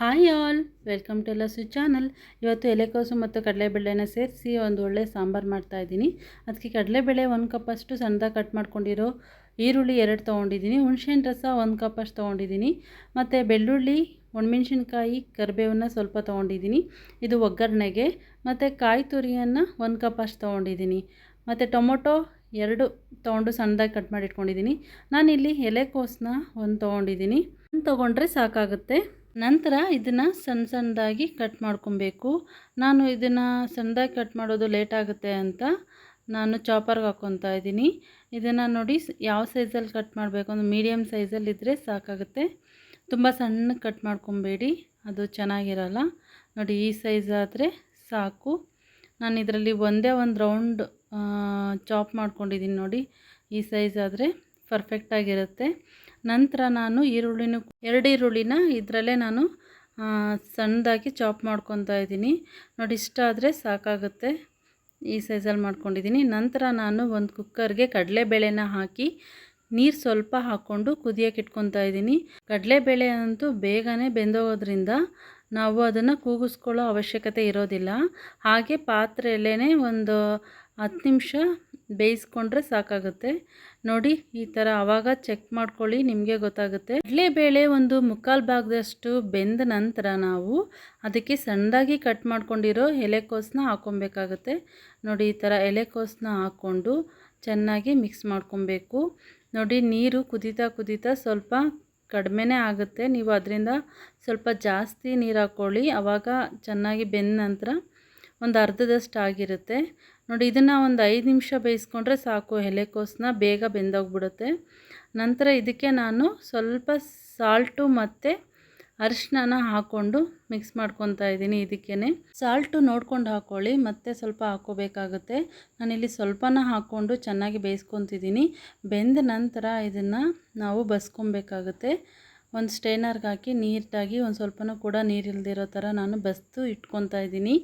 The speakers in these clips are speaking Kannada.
Hi all, welcome to Lasu channel. ಇವತ್ತು ಎಲೆಕೋಸು ಮತ್ತು ಕಡಲೆಬೇಳೆನ ಸೇರಿಸಿ ಒಂದು ಒಳ್ಳೆ ಸಾಂಬಾರು ಮಾಡ್ತಾಯಿದ್ದೀನಿ ಅದಕ್ಕೆ ಕಡಲೆಬೇಳೆ ಒಂದು ಕಪ್ಪಷ್ಟು ಸಣ್ಣದಾಗಿ ಕಟ್ ಮಾಡ್ಕೊಂಡಿರೋ ಈರುಳ್ಳಿ ಎರಡು ತೊಗೊಂಡಿದ್ದೀನಿ. ಹುಣ್ಸೆಹಣ್ಣು ರಸ ಒಂದು ಕಪ್ಪಷ್ಟು ತೊಗೊಂಡಿದ್ದೀನಿ. ಮತ್ತು ಬೆಳ್ಳುಳ್ಳಿ, ಒಣಮೆಣ್ಸಿನ್ಕಾಯಿ, ಕರಿಬೇವನ್ನ ಸ್ವಲ್ಪ ತೊಗೊಂಡಿದ್ದೀನಿ. ಇದು ಒಗ್ಗರಣೆಗೆ. ಮತ್ತು ಕಾಯಿ ತುರಿಯನ್ನು ಒಂದು ಕಪ್ಪಷ್ಟು ತೊಗೊಂಡಿದ್ದೀನಿ. ಮತ್ತು ಟೊಮೊಟೊ ಎರಡು ತೊಗೊಂಡು ಸಣ್ಣದಾಗಿ ಕಟ್ ಮಾಡಿಟ್ಕೊಂಡಿದ್ದೀನಿ. ನಾನಿಲ್ಲಿ ಎಲೆಕೋಸನ್ನ ಒಂದು ತೊಗೊಂಡಿದ್ದೀನಿ. ಒಂದು ತೊಗೊಂಡ್ರೆ ಸಾಕಾಗುತ್ತೆ. ನಂತರ ಇದನ್ನು ಸಣ್ಣ ಸಣ್ಣದಾಗಿ ಕಟ್ ಮಾಡ್ಕೊಬೇಕು. ನಾನು ಇದನ್ನು ಸಣ್ಣದಾಗಿ ಕಟ್ ಮಾಡೋದು ಲೇಟ್ ಆಗುತ್ತೆ ಅಂತ ನಾನು ಚಾಪರ್ಗೆ ಹಾಕ್ಕೊತಾ ಇದ್ದೀನಿ. ಇದನ್ನು ನೋಡಿ ಯಾವ ಸೈಜಲ್ಲಿ ಕಟ್ ಮಾಡಬೇಕು ಅಂದರೆ ಮೀಡಿಯಮ್ ಸೈಜಲ್ಲಿ ಇದ್ದರೆ ಸಾಕಾಗುತ್ತೆ. ತುಂಬ ಸಣ್ಣ ಕಟ್ ಮಾಡ್ಕೊಬೇಡಿ, ಅದು ಚೆನ್ನಾಗಿರಲ್ಲ. ನೋಡಿ ಈ ಸೈಜ್ ಆದರೆ ಸಾಕು. ನಾನು ಇದರಲ್ಲಿ ಒಂದೇ ಒಂದು ರೌಂಡ್ ಚಾಪ್ ಮಾಡ್ಕೊಂಡಿದ್ದೀನಿ ನೋಡಿ. ಈ ಸೈಜ್ ಆದರೆ ಪರ್ಫೆಕ್ಟಾಗಿರುತ್ತೆ ನಂತರ ನಾನು ಈರುಳ್ಳಿನ ಎರಡು ಈರುಳ್ಳಿನ ಇದರಲ್ಲೇ ನಾನು ಸಣ್ಣದಾಗಿ ಚಾಪ್ ಮಾಡ್ಕೊತಾ ಇದ್ದೀನಿ. ನೋಡಿ, ಇಷ್ಟ ಆದರೆ ಸಾಕಾಗುತ್ತೆ. ಈ ಸೈಜಲ್ಲಿ ಮಾಡ್ಕೊಂಡಿದ್ದೀನಿ. ನಂತರ ನಾನು ಒಂದು ಕುಕ್ಕರ್ಗೆ ಕಡಲೆಬೇಳೆನ ಹಾಕಿ ನೀರು ಸ್ವಲ್ಪ ಹಾಕ್ಕೊಂಡು ಕುದಿಯೋಕೆ ಇಟ್ಕೊತಾ ಇದ್ದೀನಿ. ಕಡಲೆಬೇಳೆ ಅಂತೂ ಬೇಗನೆ ಬೆಂದೋಗೋದ್ರಿಂದ ನಾವು ಅದನ್ನು ಕೂಗಿಸ್ಕೊಳ್ಳೋ ಅವಶ್ಯಕತೆ ಇರೋದಿಲ್ಲ. ಹಾಗೆ ಪಾತ್ರೆಯಲ್ಲೇ ಒಂದು ಹತ್ತು ನಿಮಿಷ ಬೇಯಿಸ್ಕೊಂಡ್ರೆ ಸಾಕಾಗುತ್ತೆ. ನೋಡಿ, ಈ ಥರ ಆವಾಗ ಚೆಕ್ ಮಾಡ್ಕೊಳ್ಳಿ, ನಿಮಗೆ ಗೊತ್ತಾಗುತ್ತೆ. ಕಡಲೆಬೇಳೆ ಒಂದು ಮುಕ್ಕಾಲು ಭಾಗದಷ್ಟು ಬೆಂದ ನಂತರ ನಾವು ಅದಕ್ಕೆ ಸಣ್ಣದಾಗಿ ಕಟ್ ಮಾಡ್ಕೊಂಡಿರೋ ಎಲೆಕೋಸನ್ನ ಹಾಕ್ಕೊಬೇಕಾಗುತ್ತೆ. ನೋಡಿ, ಈ ಥರ ಎಲೆಕೋಸನ್ನ ಹಾಕ್ಕೊಂಡು ಚೆನ್ನಾಗಿ ಮಿಕ್ಸ್ ಮಾಡ್ಕೊಬೇಕು. ನೋಡಿ, ನೀರು ಕುದೀತಾ ಕುದೀತಾ ಸ್ವಲ್ಪ ಕಡಿಮೆನೇ ಆಗುತ್ತೆ. ನೀವು ಅದರಿಂದ ಸ್ವಲ್ಪ ಜಾಸ್ತಿ ನೀರು ಹಾಕ್ಕೊಳ್ಳಿ. ಆವಾಗ ಚೆನ್ನಾಗಿ ಬೆಂದ ನಂತರ ಒಂದು ಅರ್ಧದಷ್ಟು ಆಗಿರುತ್ತೆ ನೋಡಿ, ಇದನ್ನು ಒಂದು ಐದು ನಿಮಿಷ ಬೇಯಿಸ್ಕೊಂಡ್ರೆ ಸಾಕು. ಎಲೆಕೋಸನ್ನ ಬೇಗ ಬೆಂದೋಗ್ಬಿಡುತ್ತೆ. ನಂತರ ಇದಕ್ಕೆ ನಾನು ಸ್ವಲ್ಪ ಸಾಲ್ಟು ಮತ್ತು ಅರಿಶಿನ ಹಾಕ್ಕೊಂಡು ಮಿಕ್ಸ್ ಮಾಡ್ಕೊತಾ ಇದ್ದೀನಿ ಇದಕ್ಕೇ ಸಾಲ್ಟು ನೋಡ್ಕೊಂಡು ಹಾಕ್ಕೊಳ್ಳಿ ಮತ್ತೆ ಸ್ವಲ್ಪ ಹಾಕ್ಕೋಬೇಕಾಗುತ್ತೆ ನಾನಿಲ್ಲಿ ಸ್ವಲ್ಪನ ಹಾಕ್ಕೊಂಡು ಚೆನ್ನಾಗಿ ಬೇಯಿಸ್ಕೊತಿದ್ದೀನಿ. ಬೆಂದ ನಂತರ ಇದನ್ನು ನಾವು ಬಸ್ಕೊಬೇಕಾಗುತ್ತೆ. ಒಂದು ಸ್ಟೇನರ್ಗೆ ಹಾಕಿ ನೀಟಾಗಿ ಒಂದು ಸ್ವಲ್ಪನೂ ಕೂಡ ನೀರಿಲ್ದಿರೋ ಥರ ನಾನು ಬಸ್ತು ಇಟ್ಕೊತಾ ಇದ್ದೀನಿ.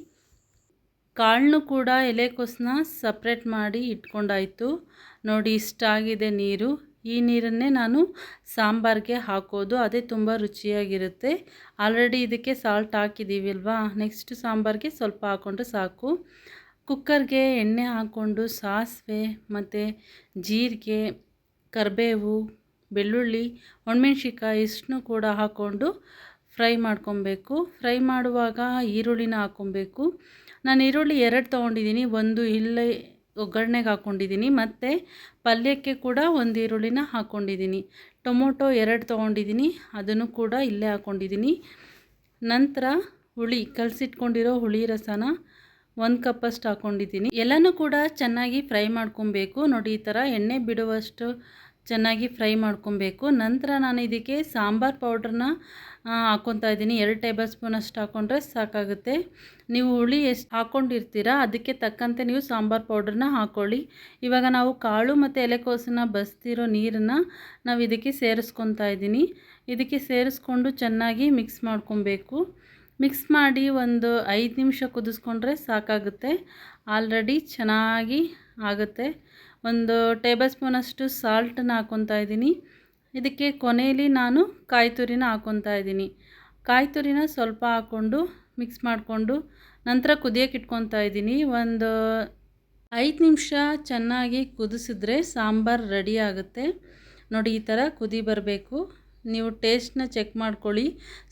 ಕಾಳನ್ನು ಕೂಡ ಎಲೆಕೋಸನ್ನ ಸಪ್ರೇಟ್ ಮಾಡಿ ಇಟ್ಕೊಂಡಾಯಿತು. ನೋಡಿ, ಇಷ್ಟಾಗಿದೆ ನೀರು. ಈ ನೀರನ್ನೇ ನಾನು ಸಾಂಬಾರಿಗೆ ಹಾಕೋದು. ಅದೇ ತುಂಬ ರುಚಿಯಾಗಿರುತ್ತೆ. ಆಲ್ರೆಡಿ ಇದಕ್ಕೆ ಸಾಲ್ಟ್ ಹಾಕಿದ್ದೀವಿ ಅಲ್ವಾ? ನೆಕ್ಸ್ಟ್ ಸಾಂಬಾರಿಗೆ ಸ್ವಲ್ಪ ಹಾಕ್ಕೊಂಡ್ರೆ ಸಾಕು. ಕುಕ್ಕರ್ಗೆ ಎಣ್ಣೆ ಹಾಕ್ಕೊಂಡು ಸಾಸಿವೆ ಮತ್ತು ಜೀರಿಗೆ, ಕರಿಬೇವು, ಬೆಳ್ಳುಳ್ಳಿ ಒಣಮೆಣ್ಸಿಕಾಯಿ ಇಷ್ಟನ್ನು ಕೂಡ ಹಾಕ್ಕೊಂಡು ಫ್ರೈ ಮಾಡ್ಕೊಬೇಕು. ಫ್ರೈ ಮಾಡುವಾಗ ಈರುಳ್ಳಿನ ಹಾಕ್ಕೊಬೇಕು ನಾನು ಈರುಳ್ಳಿ ಎರಡು ತೊಗೊಂಡಿದ್ದೀನಿ. ಒಂದು ಇಲ್ಲೇ ಒಗ್ಗರಣೆಗೆ ಹಾಕ್ಕೊಂಡಿದ್ದೀನಿ ಮತ್ತು ಪಲ್ಯಕ್ಕೆ ಕೂಡ ಒಂದು ಈರುಳ್ಳಿನ ಹಾಕ್ಕೊಂಡಿದ್ದೀನಿ ಟೊಮೊಟೊ ಎರಡು ತೊಗೊಂಡಿದ್ದೀನಿ. ಅದನ್ನು ಕೂಡ ಇಲ್ಲೇ ಹಾಕ್ಕೊಂಡಿದ್ದೀನಿ ನಂತರ ಹುಳಿ, ಕಲಸಿಟ್ಕೊಂಡಿರೋ ಹುಳಿ ರಸನ ಒಂದು ಕಪ್ಪಷ್ಟು ಹಾಕ್ಕೊಂಡಿದ್ದೀನಿ ಎಲ್ಲನೂ ಕೂಡ ಚೆನ್ನಾಗಿ ಫ್ರೈ ಮಾಡ್ಕೊಬೇಕು. ನೋಡಿ, ಈ ಥರ ಎಣ್ಣೆ ಬಿಡುವಷ್ಟು ಚೆನ್ನಾಗಿ ಫ್ರೈ ಮಾಡ್ಕೊಬೇಕು. ನಂತರ ನಾನು ಇದಕ್ಕೆ ಸಾಂಬಾರು ಪೌಡ್ರನ್ನ ಹಾಕ್ಕೊತಾ ಇದ್ದೀನಿ. ಎರಡು ಟೇಬಲ್ ಸ್ಪೂನ್ ಅಷ್ಟು ಹಾಕ್ಕೊಂಡ್ರೆ ಸಾಕಾಗುತ್ತೆ. ನೀವು ಹುಳಿ ಎಷ್ಟು ಹಾಕ್ಕೊಂಡಿರ್ತೀರ ಅದಕ್ಕೆ ತಕ್ಕಂತೆ ನೀವು ಸಾಂಬಾರು ಪೌಡ್ರನ್ನ ಹಾಕ್ಕೊಳ್ಳಿ ಇವಾಗ ನಾವು ಕಾಳು ಮತ್ತು ಎಲೆಕೋಸನ್ನ ಬಸ್ತಿರೋ ನೀರನ್ನು ನಾವು ಇದಕ್ಕೆ ಸೇರಿಸ್ಕೊತಾ ಇದ್ದೀನಿ. ಇದಕ್ಕೆ ಸೇರಿಸ್ಕೊಂಡು ಚೆನ್ನಾಗಿ ಮಿಕ್ಸ್ ಮಾಡ್ಕೊಬೇಕು. ಮಿಕ್ಸ್ ಮಾಡಿ ಒಂದು ಐದು ನಿಮಿಷ ಕುದಿಸ್ಕೊಂಡ್ರೆ ಸಾಕಾಗುತ್ತೆ. ಆಲ್ರೆಡಿ ಚೆನ್ನಾಗಿ ಆಗುತ್ತೆ. ಒಂದು ಟೇಬಲ್ ಸ್ಪೂನಷ್ಟು ಸಾಲ್ಟನ್ನ ಹಾಕ್ಕೊತಾ ಇದ್ದೀನಿ. ಇದಕ್ಕೆ ಕೊನೆಯಲ್ಲಿ ನಾನು ಕಾಯಿ ತುರಿನ ಹಾಕ್ಕೊತಾ ಇದ್ದೀನಿ. ಕಾಯಿ ತುರಿನ ಸ್ವಲ್ಪ ಹಾಕ್ಕೊಂಡು ಮಿಕ್ಸ್ ಮಾಡಿಕೊಂಡು ನಂತರ ಕುದಿಯೋಕೆ ಇಟ್ಕೊತಾ ಇದ್ದೀನಿ. ಒಂದು ಐದು ನಿಮಿಷ ಚೆನ್ನಾಗಿ ಕುದಿಸಿದ್ರೆ ಸಾಂಬಾರು ರೆಡಿ ಆಗುತ್ತೆ. ನೋಡಿ, ಈ ಥರ ಕುದಿ ಬರಬೇಕು. ನೀವು ಟೇಸ್ಟ್ನ ಚೆಕ್ ಮಾಡ್ಕೊಳ್ಳಿ.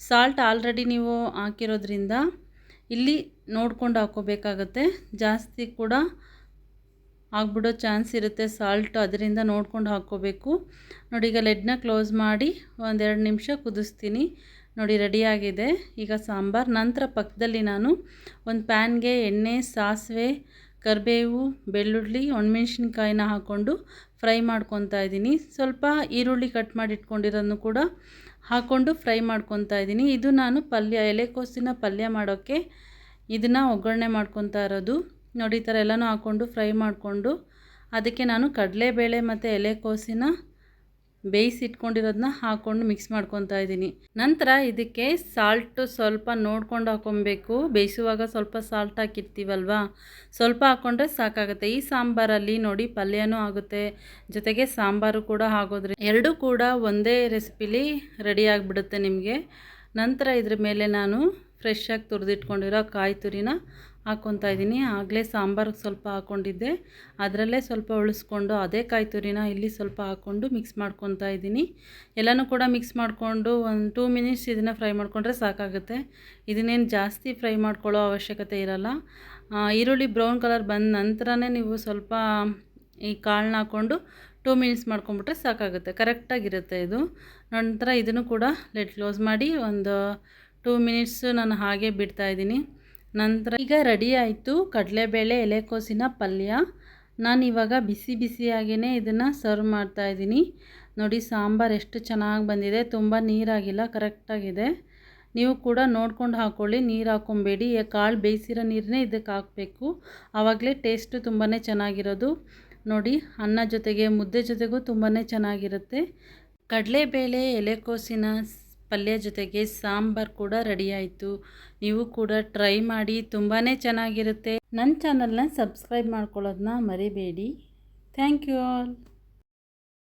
ಸಾಲ್ಟ್ ಆಲ್ರೆಡಿ ನೀವು ಹಾಕಿರೋದ್ರಿಂದ ಇಲ್ಲಿ ನೋಡ್ಕೊಂಡು ಹಾಕ್ಕೋಬೇಕಾಗತ್ತೆ ಜಾಸ್ತಿ ಕೂಡ ಆಗ್ಬಿಡೋ ಚಾನ್ಸ್ ಇರುತ್ತೆ ಸಾಲ್ಟು ಅದರಿಂದ ನೋಡ್ಕೊಂಡು ಹಾಕ್ಕೋಬೇಕು. ನೋಡಿ, ಈಗ ಲೆಡ್ನ ಕ್ಲೋಸ್ ಮಾಡಿ ಒಂದೆರಡು ನಿಮಿಷ ಕುದಿಸ್ತೀನಿ. ನೋಡಿ ರೆಡಿಯಾಗಿದೆ ಈಗ ಸಾಂಬಾರು. ನಂತರ ಪಕ್ಕದಲ್ಲಿ ನಾನು ಒಂದು ಪ್ಯಾನ್ಗೆ ಎಣ್ಣೆ, ಸಾಸಿವೆ, ಕರಿಬೇವು, ಬೆಳ್ಳುಳ್ಳಿ, ಒಣಮೆಣ್ಸಿನ್ಕಾಯಿನ ಹಾಕ್ಕೊಂಡು ಫ್ರೈ ಮಾಡ್ಕೊತಾ ಇದ್ದೀನಿ. ಸ್ವಲ್ಪ ಈರುಳ್ಳಿ ಕಟ್ ಮಾಡಿ ಇಟ್ಕೊಂಡಿರೋದನ್ನು ಕೂಡ ಹಾಕ್ಕೊಂಡು ಫ್ರೈ ಮಾಡ್ಕೊತಾ ಇದ್ದೀನಿ. ಇದು ನಾನು ಪಲ್ಯ ಎಲೆಕೋಸಿನ ಪಲ್ಯ ಮಾಡೋಕ್ಕೆ ಇದನ್ನು ಒಗ್ಗರಣೆ ಮಾಡ್ಕೊತಾ ಇರೋದು. ನೋಡಿ, ಈ ಥರ ಎಲ್ಲನೂ ಹಾಕ್ಕೊಂಡು ಫ್ರೈ ಮಾಡಿಕೊಂಡು ಅದಕ್ಕೆ ನಾನು ಕಡಲೆಬೇಳೆ ಮತ್ತು ಎಲೆಕೋಸಿನ ಬೇಯಿಸಿ ಇಟ್ಕೊಂಡಿರೋದನ್ನ ಹಾಕ್ಕೊಂಡು ಮಿಕ್ಸ್ ಮಾಡ್ಕೊತಾ ಇದ್ದೀನಿ. ನಂತರ ಇದಕ್ಕೆ ಸಾಲ್ಟು ಸ್ವಲ್ಪ ನೋಡ್ಕೊಂಡು ಹಾಕ್ಕೊಬೇಕು ಬೇಯಿಸುವಾಗ ಸ್ವಲ್ಪ ಸಾಲ್ಟ್ ಹಾಕಿರ್ತೀವಲ್ವಾ? ಸ್ವಲ್ಪ ಹಾಕ್ಕೊಂಡ್ರೆ ಸಾಕಾಗುತ್ತೆ. ಈ ಸಾಂಬಾರಲ್ಲಿ ನೋಡಿ ಪಲ್ಯನೂ ಆಗುತ್ತೆ. ಜೊತೆಗೆ ಸಾಂಬಾರು ಕೂಡ ಆಗೋದ್ರೆ ಎರಡೂ ಕೂಡ ಒಂದೇ ರೆಸಿಪಿಲಿ ರೆಡಿ ಆಗಿಬಿಡುತ್ತೆ ನಿಮಗೆ. ನಂತರ ಇದ್ರ ಮೇಲೆ ನಾನು ಫ್ರೆಶ್ಶಾಗಿ ತುರಿದಿಟ್ಕೊಂಡಿರೋ ಕಾಯಿ ತುರಿನ ಹಾಕ್ಕೊತಾ ಇದ್ದೀನಿ. ಆಗಲೇ ಸಾಂಬಾರಿಗೆ ಸ್ವಲ್ಪ ಹಾಕ್ಕೊಂಡಿದ್ದೆ ಅದರಲ್ಲೇ ಸ್ವಲ್ಪ ಉಳಿಸ್ಕೊಂಡು ಅದೇ ಕಾಯಿ ತುರಿನ ಇಲ್ಲಿ ಸ್ವಲ್ಪ ಹಾಕ್ಕೊಂಡು ಮಿಕ್ಸ್ ಮಾಡ್ಕೊತಾ ಇದ್ದೀನಿ. ಎಲ್ಲನೂ ಕೂಡ ಮಿಕ್ಸ್ ಮಾಡಿಕೊಂಡು ಒಂದು ಟೂ ಮಿನಿಟ್ಸ್ ಇದನ್ನು ಫ್ರೈ ಮಾಡಿಕೊಂಡ್ರೆ ಸಾಕಾಗುತ್ತೆ. ಇದನ್ನೇನು ಜಾಸ್ತಿ ಫ್ರೈ ಮಾಡ್ಕೊಳ್ಳೋ ಅವಶ್ಯಕತೆ ಇರಲ್ಲ. ಈರುಳ್ಳಿ ಬ್ರೌನ್ ಕಲರ್ ಬಂದ ನಂತರನೇ ನೀವು ಸ್ವಲ್ಪ ಈ ಕಾಳನ್ನ ಹಾಕ್ಕೊಂಡು ಟೂ ಮಿನಿಟ್ಸ್ ಮಾಡ್ಕೊಂಬಿಟ್ರೆ ಸಾಕಾಗುತ್ತೆ. ಕರೆಕ್ಟಾಗಿರುತ್ತೆ ಇದು. ನಂತರ ಇದನ್ನು ಕೂಡ ಲೆಟ್ ಕ್ಲೋಸ್ ಮಾಡಿ ಒಂದು ಟೂ ಮಿನಿಟ್ಸ್ ನಾನು ಹಾಗೆ ಬಿಡ್ತಾ ಇದ್ದೀನಿ. ನಂತರ ಈಗ ರೆಡಿ ಆಯಿತು ಕಡಲೆಬೇಳೆ ಎಲೆಕೋಸಿನ ಪಲ್ಯ. ನಾನು ಇವಾಗ ಬಿಸಿ ಬಿಸಿಯಾಗಿಯೇ ಇದನ್ನು ಸರ್ವ್ ಮಾಡ್ತಾ ಇದ್ದೀನಿ. ನೋಡಿ ಸಾಂಬಾರು ಎಷ್ಟು ಚೆನ್ನಾಗಿ ಬಂದಿದೆ, ತುಂಬ ನೀರಾಗಿಲ್ಲ ಕರೆಕ್ಟಾಗಿದೆ ನೀವು ಕೂಡ ನೋಡ್ಕೊಂಡು ಹಾಕ್ಕೊಳ್ಳಿ ನೀರು ಹಾಕ್ಕೊಬೇಡಿ ಕಾಳು ಬೇಯಿಸಿರೋ ನೀರನ್ನೇ ಇದಕ್ಕೆ ಹಾಕಬೇಕು. ಆವಾಗಲೇ ಟೇಸ್ಟು ತುಂಬಾ ಚೆನ್ನಾಗಿರೋದು. ನೋಡಿ, ಅನ್ನ ಜೊತೆಗೆ ಮುದ್ದೆ ಜೊತೆಗೂ ತುಂಬಾ ಚೆನ್ನಾಗಿರುತ್ತೆ. ಕಡಲೆಬೇಳೆ ಎಲೆಕೋಸಿನ ಪಲ್ಯ ಜೊತೆಗೆ ಸಾಂಬಾರ್ ಕೂಡ ರೆಡಿ ಆಯಿತು. ನೀವು ಕೂಡ ಟ್ರೈ ಮಾಡಿ ತುಂಬಾ ಚೆನ್ನಾಗಿರುತ್ತೆ. ನನ್ನ ಚಾನಲ್ನ ಸಬ್ಸ್ಕ್ರೈಬ್ ಮಾಡ್ಕೊಳ್ಳೋದನ್ನ ಮರಿಬೇಡಿ. Thank you all